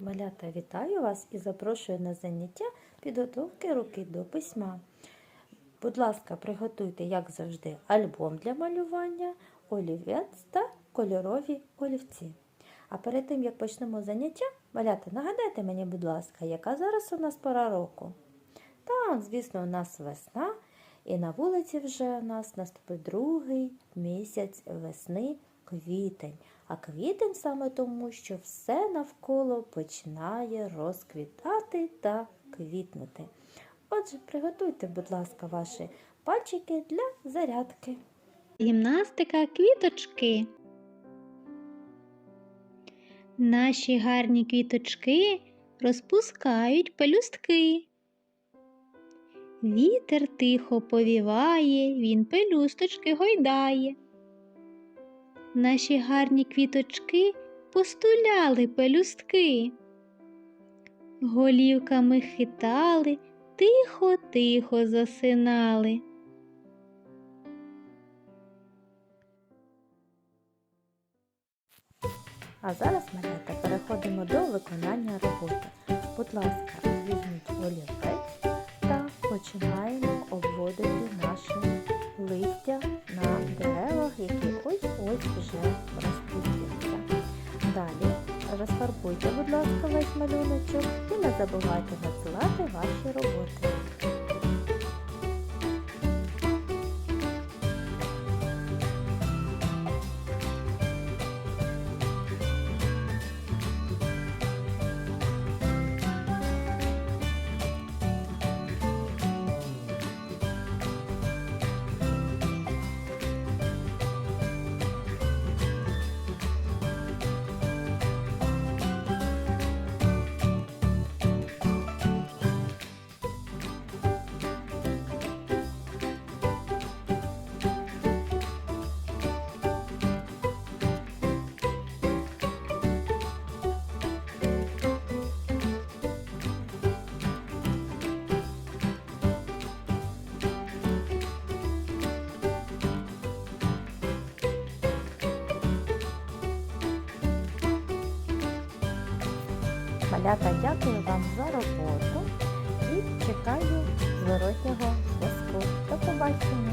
Малята, вітаю вас і запрошую на заняття підготовки руки до письма. Будь ласка, приготуйте, як завжди, альбом для малювання, олівець та кольорові олівці. А перед тим, як почнемо заняття, малята, нагадайте мені, будь ласка, яка зараз у нас пора року? Так, звісно, у нас весна, і на вулиці вже у нас наступив другий місяць весни квітень. А квітень саме тому, що все навколо починає розквітати та квітнути. Отже, приготуйте, будь ласка, ваші пальчики для зарядки. Гімнастика квіточки. Наші гарні квіточки розпускають пелюстки. Вітер тихо повіває, він пелюсточки гойдає. Наші гарні квіточки постуляли пелюстки. Голівками хитали, тихо-тихо засинали. А зараз, малята, переходимо до виконання роботи. Будь ласка, візьміть олівець та починаємо обводити наше листя на деревах, які ось-ось розфарбуйте, будь ласка, весь малюночок і не забувайте надсилати ваші роботи. Малята, дякую вам за роботу і чекаю зворотнього зв'язку. До побачення!